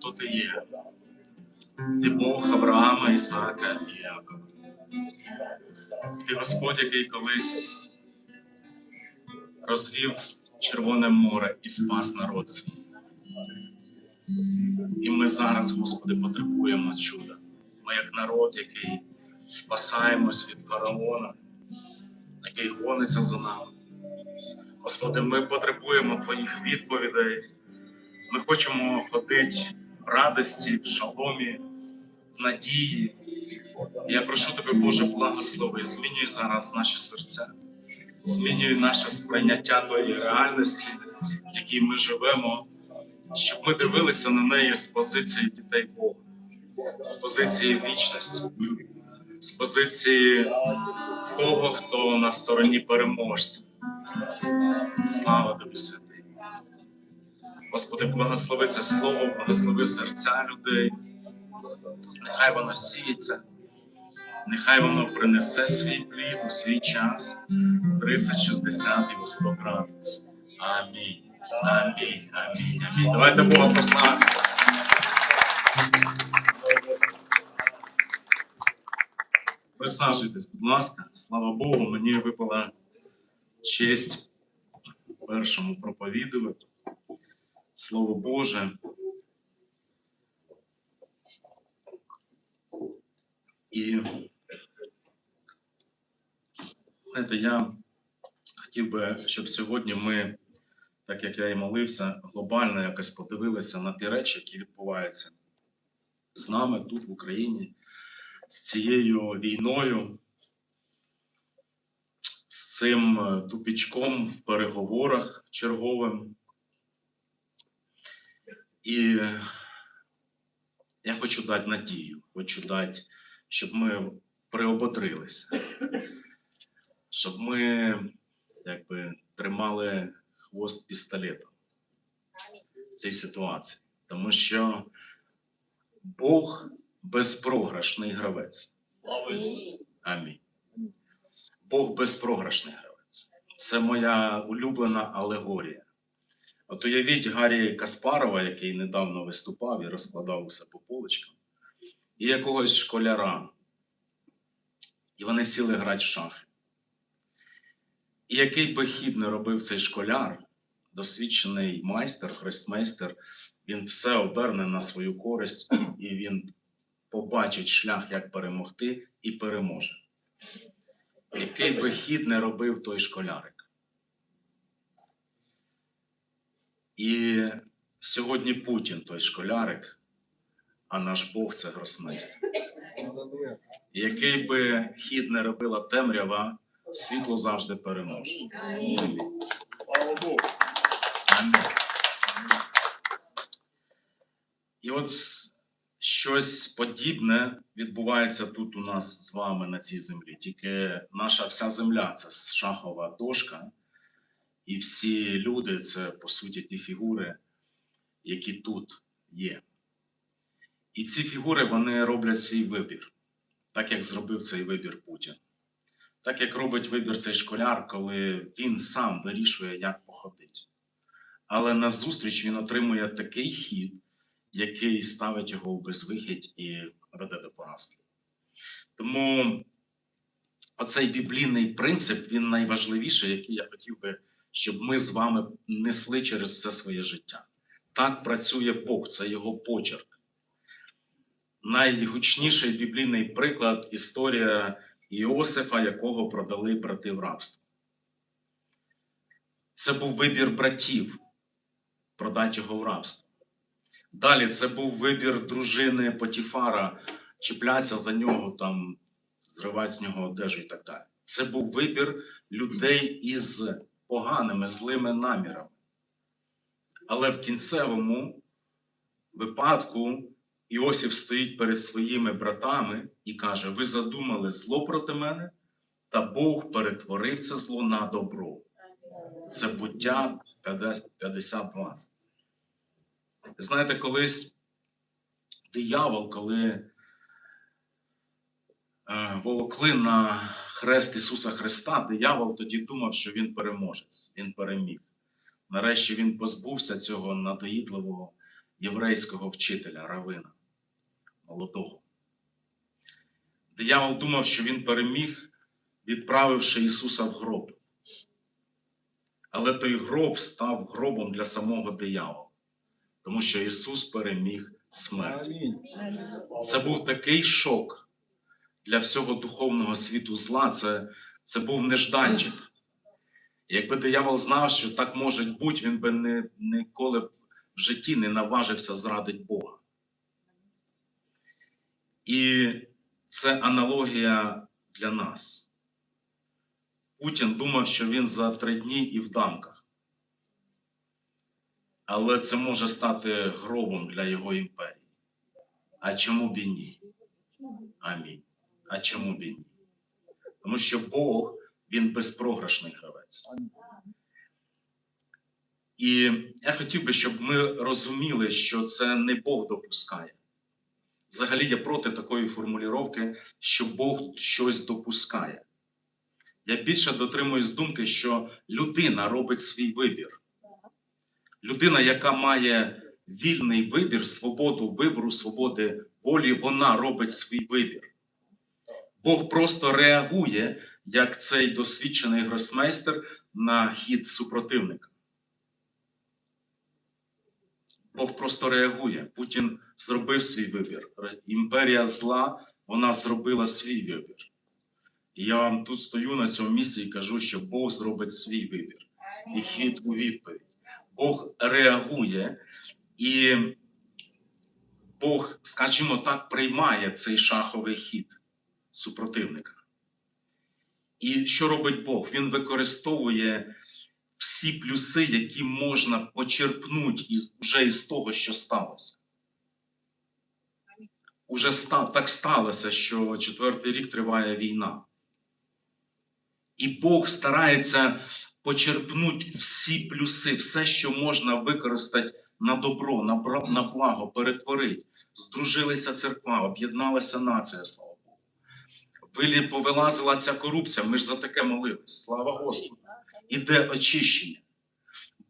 хто ти є. Ти Бог Авраама, Ісаака і Якова. Ти Господь, який колись розвів Червоне море і спас народ. І ми зараз, Господи, потребуємо чуда. Ми як народ, який спасаємось від фараона, який гониться за нами. Господи, ми потребуємо Твоїх відповідей. Ми хочемо ходити радості, в шаломі, надії. Я прошу тебе, Боже, благослови, змінюй зараз наші серця, змінюй наше сприйняття тої реальності, в якій ми живемо, щоб ми дивилися на неї з позиції дітей Бога, з позиції вічності, з позиції того, хто на стороні переможця. Слава тобі, святий. Господи, благослови це слово, благослови серця людей. Нехай воно сіється, нехай воно принесе свій плід у свій час 30, 60 і 100 крат. Амінь. Амінь. Амінь. Амінь. Давайте Бога прославимо. Присаджуйтесь, будь ласка. Слава Богу, мені випала честь першому проповідувати. Слово Боже. І знаєте, я хотів би, щоб сьогодні ми, так як я і молився, глобально якось подивилися на ті речі, які відбуваються з нами тут, в Україні, з цією війною, з цим е, тупічком в переговорах черговим. І я хочу дати надію, хочу дати, щоб ми приободрилися, щоб ми якби тримали хвост пістолетом в цій ситуації. Тому що Бог безпрограшний гравець. Амінь. Бог безпрограшний гравець. Це моя улюблена алегорія. От уявіть Гаррі Каспарова, який недавно виступав і розкладав усе по полочкам, і якогось школяра. І вони сіли грати в шахи. І який би хід не робив цей школяр, досвідчений майстер, хрестмейстер, він все оберне на свою користь, і він побачить шлях, як перемогти, і переможе. Який би хід не робив той школярик. І сьогодні Путін той школярик, а наш Бог це гросмейстер. Який би хід не робила темрява, світло завжди переможе. Слава Богу. І от щось подібне відбувається тут у нас з вами на цій землі. Тільки наша вся земля це шахова дошка, і всі люди це по суті ті фігури, які тут є. І ці фігури вони роблять свій вибір, так як зробив цей вибір Путін. Так як робить вибір цей школяр, коли він сам вирішує, як походити. Але назустріч він отримує такий хід, який ставить його в безвихідь і веде до поразки. Тому оцей біблійний принцип він найважливіший, який я хотів би, щоб ми з вами несли через все своє життя. Так працює Бог, це його почерк. Найгучніший біблійний приклад історія Іосифа, якого продали брати в рабство. Це був вибір братів продати його в рабство. Далі це був вибір дружини Потіфара, чіплятися за нього, там, зривати з нього одежу і так далі. Це був вибір людей із поганими, злими намірами. Але в кінцевому випадку Іосиф стоїть перед своїми братами і каже: Ви задумали зло проти мене, та Бог перетворив це зло на добро. Це буття 50-20. Знаєте, колись диявол, коли е, волокли на хрест Ісуса Христа, диявол тоді думав, що він переможець, він переміг. Нарешті він позбувся цього надоїдливого єврейського вчителя Равина, молодого. Диявол думав, що він переміг, відправивши Ісуса в гроб. Але той гроб став гробом для самого диявола, тому що Ісус переміг смерть. Це був такий шок для всього духовного світу зла. Це, це був нежданчик. Якби диявол знав, що так може бути, він би не, ніколи в житті не наважився зрадити Бога. І це аналогія для нас. Путін думав, що він за три дні і в дамках. Але це може стати гробом для його імперії. А чому б і ні? Амінь. А чому б і ні? Тому що Бог, він безпрограшний гравець. І я хотів би, щоб ми розуміли, що це не Бог допускає. Взагалі я проти такої формулювання, що Бог щось допускає. Я більше дотримуюсь думки, що людина робить свій вибір. Людина, яка має вільний вибір, свободу вибору, свободи волі, вона робить свій вибір. Бог просто реагує, як цей досвідчений гросмейстер на хід супротивника. Бог просто реагує. Путін зробив свій вибір. Імперія зла, вона зробила свій вибір. І я вам тут стою на цьому місці і кажу, що Бог зробить свій вибір і хід у відповідь. Бог реагує, і Бог, скажімо так, приймає цей шаховий хід супротивника. І що робить Бог? Він використовує всі плюси, які можна почерпнути із, вже із того, що сталося. Уже так сталося, що четвертий рік триває війна. І Бог старається почерпнути всі плюси, все, що можна використати на добро, на, благо, перетворити. Здружилися церква, об'єдналася нація, слава повилазила ця корупція, ми ж за таке молились. Слава Господу. Іде очищення.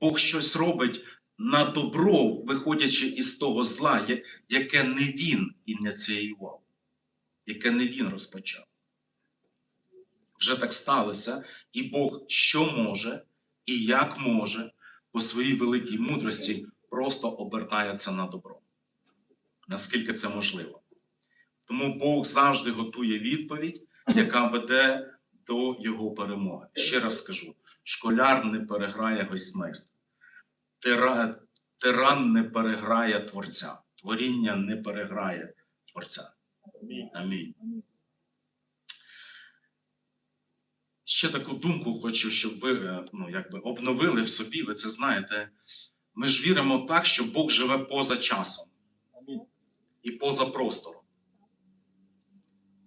Бог щось робить на добро, виходячи із того зла, яке не він ініціював, яке не він розпочав. Вже так сталося, і Бог що може і як може по своїй великій мудрості просто обертає це на добро. Наскільки це можливо. Тому Бог завжди готує відповідь, яка веде до його перемоги. Ще раз скажу: школяр не переграє гостьмейстра, Тира- тиран не переграє творця, творіння не переграє творця. Амінь. Ще таку думку хочу, щоб ви е, ну, якби обновили в собі. Ви це знаєте. Ми ж віримо так, що Бог живе поза часом і поза простором.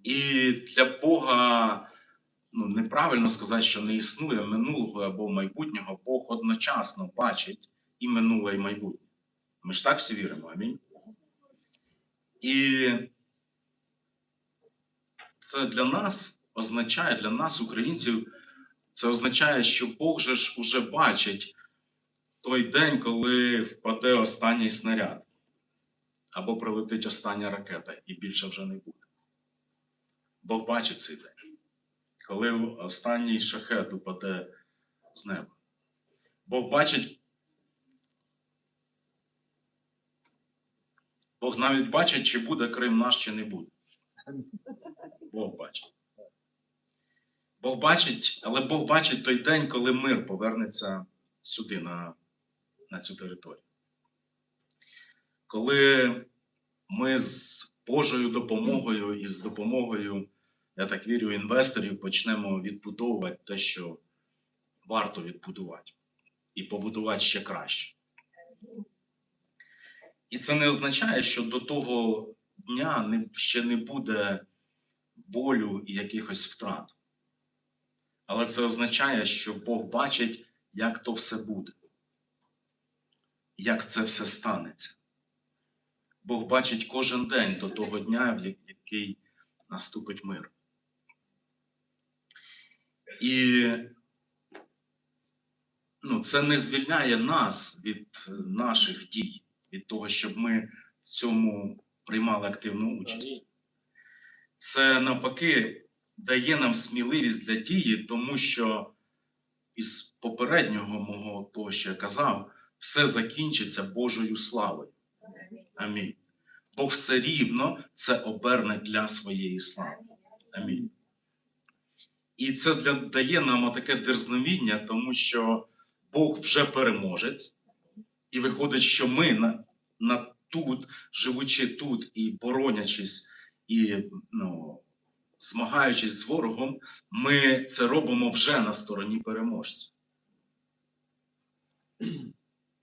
І для Бога ну, неправильно сказати, що не існує минулого або майбутнього. Бог одночасно бачить і минуле, і майбутнє. Ми ж так всі віримо, амінь. І це для нас означає, для нас, українців, це означає, що Бог же ж уже бачить той день, коли впаде останній снаряд, або прилетить остання ракета, і більше вже не буде. Бог бачить цей день, коли останній шахет упаде з неба. Бог бачить. Бог навіть бачить, чи буде Крим наш, чи не буде. Бог бачить. Бог бачить, але Бог бачить той день, коли мир повернеться сюди, на, на цю територію. Коли ми з Божою допомогою і з допомогою, я так вірю, інвесторів почнемо відбудовувати те, що варто відбудувати, і побудувати ще краще. І це не означає, що до того дня не, ще не буде болю і якихось втрат. Але це означає, що Бог бачить, як то все буде, як це все станеться. Бог бачить кожен день до того дня, в який наступить мир. І ну, це не звільняє нас від е, наших дій, від того, щоб ми в цьому приймали активну участь. Це навпаки дає нам сміливість для дії, тому що із попереднього мого того, що я казав, все закінчиться Божою славою. Амінь. Бог все рівно це оберне для своєї слави. Амінь. І це для, дає нам таке дерзновіння, тому що Бог вже переможець, і виходить, що ми на, на тут, живучи тут і боронячись, і ну, змагаючись з ворогом, ми це робимо вже на стороні переможця.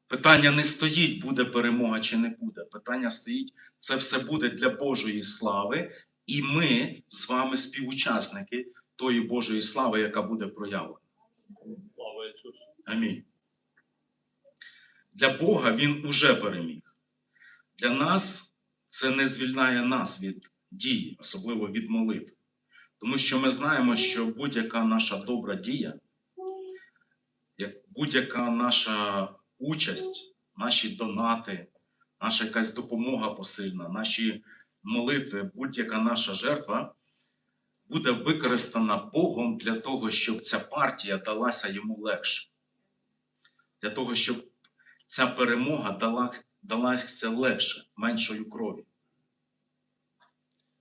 Питання не стоїть, буде перемога чи не буде. Питання стоїть, це все буде для Божої слави, і ми з вами співучасники тої Божої слави, яка буде проявлена. Слава Ісусу. Амінь. Для Бога Він уже переміг. Для нас це не звільняє нас від дії, особливо від молитви. Тому що ми знаємо, що будь-яка наша добра дія, будь-яка наша участь, наші донати, наша якась допомога посильна, наші молитви, будь-яка наша жертва буде використана Богом для того, щоб ця партія далася йому легше для того, щоб ця перемога дала, далася легше, меншою крові.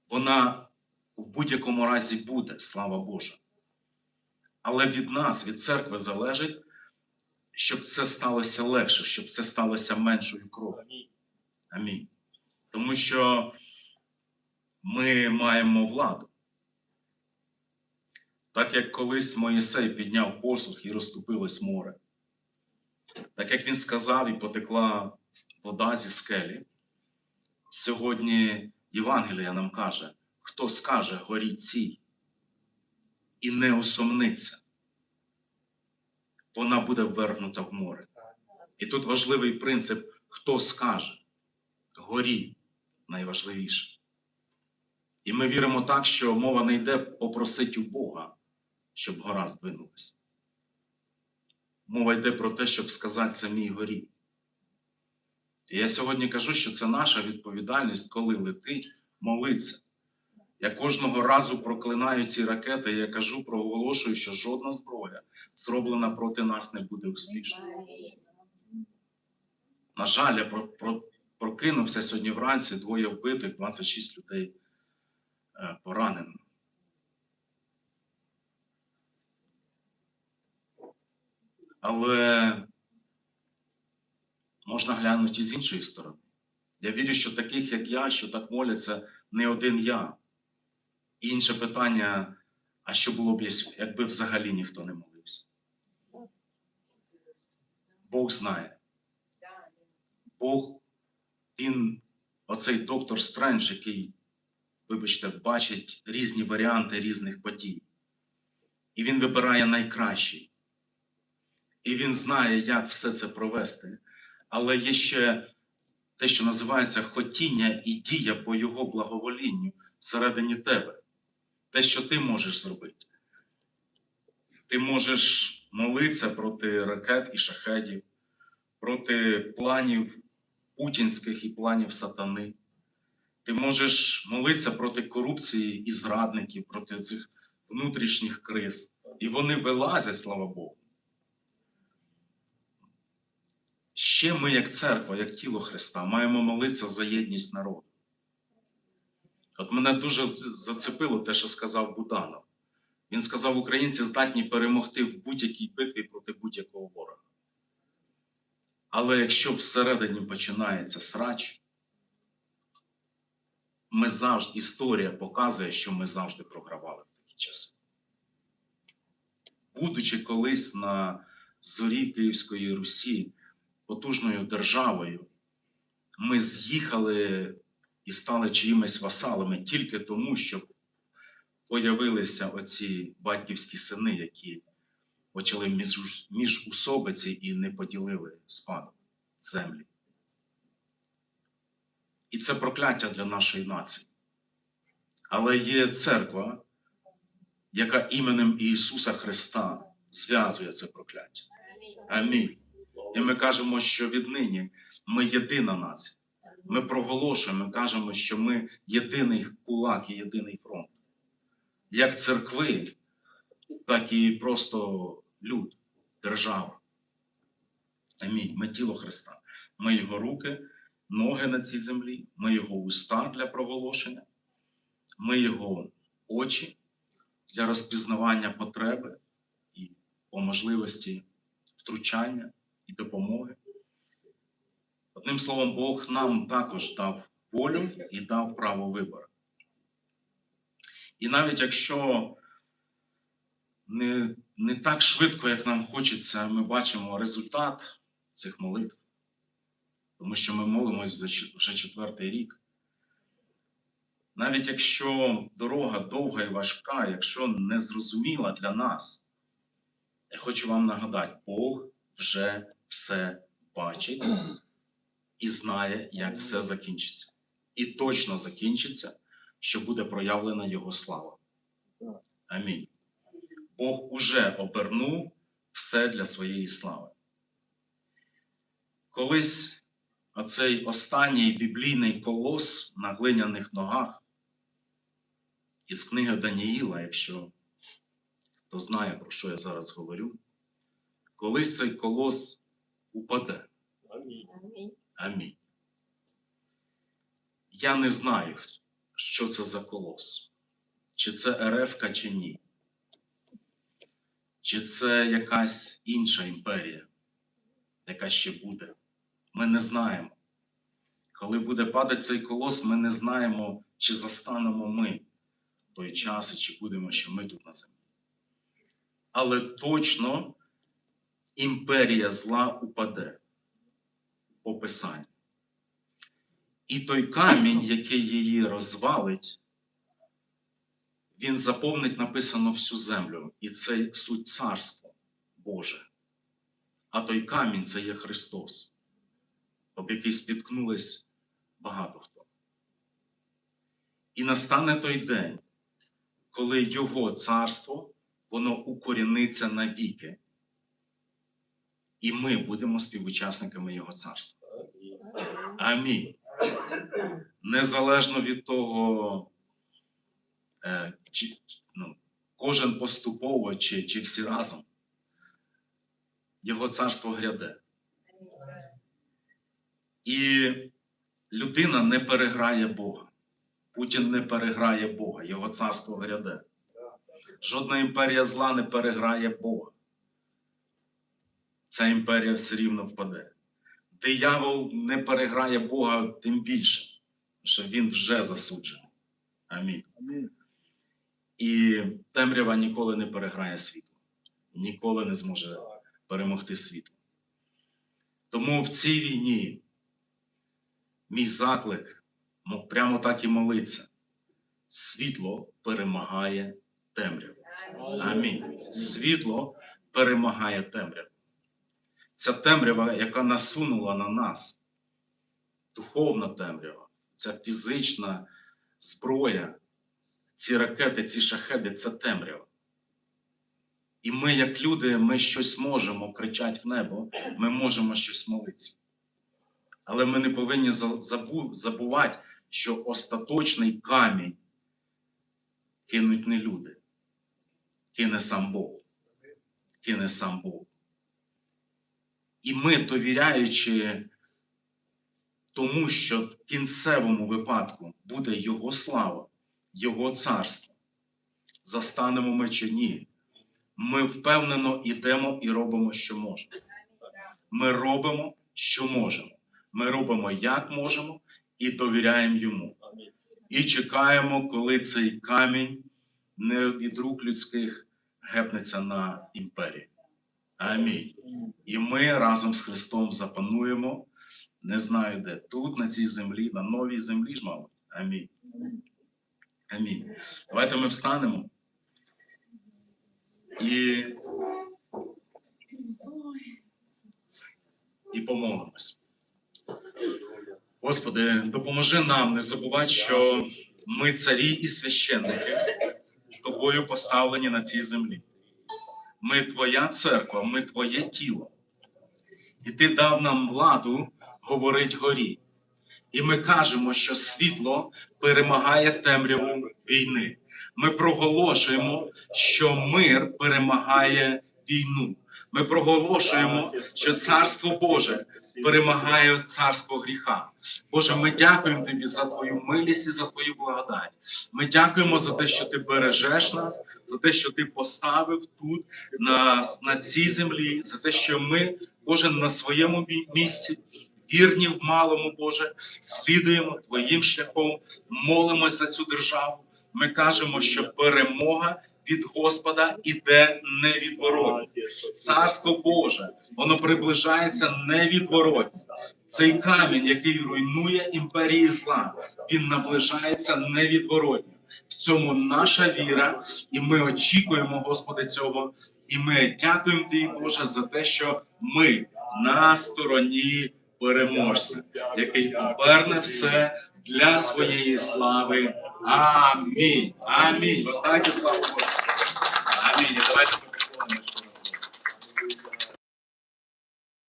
Вона в будь-якому разі буде, слава Божа. Але від нас, від церкви залежить, щоб це сталося легше, щоб це сталося меншою кров'ю. Амінь. Амінь. Тому що ми маємо владу. Так як колись Моїсей підняв посух і розступилось море. Так як він сказав, і потекла вода зі скелі. Сьогодні Євангелія нам каже, хто скаже горі цій і не осомниться, вона буде ввергнута в море. І тут важливий принцип, хто скаже горі найважливіше. І ми віримо так, що мова не йде попросити у Бога, щоб гора здвинулась. Мова йде про те, щоб сказати самій горі. І я сьогодні кажу, що це наша відповідальність, коли летить, молиться. Я кожного разу проклинаю ці ракети, я кажу, проголошую, що жодна зброя, зроблена проти нас, не буде успішною. На жаль, я про, про, прокинувся сьогодні вранці, двоє вбитих, 26 людей е, поранено. Але можна глянути і з іншої сторони. Я вірю, що таких, як я, що так моляться, не один я. І інше питання: а що було б, якби взагалі ніхто не молився? Бог знає. Бог, він, оцей доктор Стрендж, який, вибачте, бачить різні варіанти різних подій. І він вибирає найкращий. І він знає, як все це провести. Але є ще те, що називається хотіння і дія по його благоволінню всередині тебе. Те, що ти можеш зробити. Ти можеш молитися проти ракет і шахедів, проти планів путінських і планів сатани. Ти можеш молитися проти корупції і зрадників, проти цих внутрішніх криз. І вони вилазять, слава Богу. Ще ми, як церква, як тіло Христа, маємо молитися за єдність народу. От мене дуже зацепило те, що сказав Буданов. Він сказав, українці здатні перемогти в будь-якій битві проти будь-якого ворога. Але якщо всередині починається срач, ми завжди, історія показує, що ми завжди програвали в такі часи. Будучи колись на зорі Київської Русі, потужною державою, ми з'їхали і стали чиїмись васалами тільки тому, що появилися оці батьківські сини, які почали між, міжусобиці і не поділили спадок землі. І це прокляття для нашої нації. Але є церква, яка іменем Ісуса Христа зв'язує це прокляття. Амінь. І ми кажемо, що віднині Ми єдина нація. Ми проголошуємо, ми кажемо, що ми єдиний кулак і єдиний фронт. Як церкви, так і просто люд, держава. Амінь. Ми тіло Христа. Ми його руки, ноги на цій землі, ми його уста для проголошення, ми його очі для розпізнавання потреби і по можливості втручання і допомоги. Одним словом, Бог нам також дав волю і дав право вибору. І навіть якщо не, не так швидко, як нам хочеться, ми бачимо результат цих молитв, тому що ми молимось вже четвертий рік. Навіть якщо дорога довга і важка, якщо не зрозуміла для нас, я хочу вам нагадати, Бог вже все бачить і знає, як все закінчиться. І точно закінчиться, що буде проявлена Його слава. Амінь. Бог уже обернув все для своєї слави. Колись оцей останній біблійний колос на глиняних ногах із книги Даніїла, якщо хто знає, про що я зараз говорю, колись цей колос упаде. Амінь. Амінь. Я не знаю, що це за колос. Чи це РФ, чи ні. Чи це якась інша імперія, яка ще буде. Ми не знаємо. Коли буде падати цей колос, ми не знаємо, чи застанемо ми той час, і чи будемо ще ми тут на землі. Але точно імперія зла упаде по Писанню. І той камінь, який її розвалить, він заповнить написано всю землю. І це суть царство Боже. А той камінь це є Христос, об який спіткнулись багато хто. І настане той день, коли Його царство, воно укоріниться навіки, і ми будемо співучасниками Його царства. Амінь. Незалежно від того, е, чи, ну, кожен поступово, чи, чи всі разом, його царство гряде. І людина не переграє Бога. Путін не переграє Бога, його царство гряде. Жодна імперія зла не переграє Бога. Ця імперія все рівно впаде. Диявол не переграє Бога тим більше, що він вже засуджений. Амінь. І темрява ніколи не переграє світло, ніколи не зможе перемогти світло. Тому в цій війні мій заклик ну, прямо так і молиться. Світло перемагає темряву. Амінь. Світло перемагає темряву. Ця темрява, яка насунула на нас, духовна темрява, ця фізична зброя, ці ракети, ці шахеди це темрява. І ми, як люди, ми щось можемо кричати в небо, ми можемо щось молитися. Але ми не повинні забувати, що остаточний камінь кинуть не люди, кине сам Бог. Кине сам Бог. І ми, довіряючи тому, що в кінцевому випадку буде Його слава, Його царство, застанемо ми чи ні, ми впевнено йдемо і робимо, що можемо. Ми робимо, що можемо. Ми робимо, як можемо, і довіряємо йому. І чекаємо, коли цей камінь не від рук людських гепнеться на імперію. Амінь. І ми разом з Христом запануємо, не знаю де, тут, на цій землі, на новій землі ж, мабуть. Амінь. Амінь. Давайте ми встанемо. І, і помолимось. Господи, допоможи нам не забувати, що ми царі і священники, тобою поставлені на цій землі. Ми Твоя церква, ми Твоє тіло. І Ти дав нам владу говорить горі. І ми кажемо, що світло перемагає темряву війни. Ми проголошуємо, що мир перемагає війну. Ми проголошуємо, що царство Боже перемагає царство гріха. Боже, ми дякуємо тобі за твою милість і за твою благодать. Ми дякуємо за те, що ти бережеш нас, за те, що ти поставив тут, на, на цій землі, за те, що ми, Боже, на своєму місці, вірні в малому, Боже, слідуємо твоїм шляхом, молимось за цю державу. Ми кажемо, що перемога від Господа іде невідворотно. Царство Боже, воно приближається невідворотно. Цей камінь, який руйнує імперії зла, він наближається невідворотно. В цьому наша віра, і ми очікуємо, Господи, цього. І ми дякуємо Тобі, Боже, за те, що ми на стороні переможця, який поверне все для своєї слави. Амінь. Амінь. Воздайте славу Богу. Амінь. І Давайте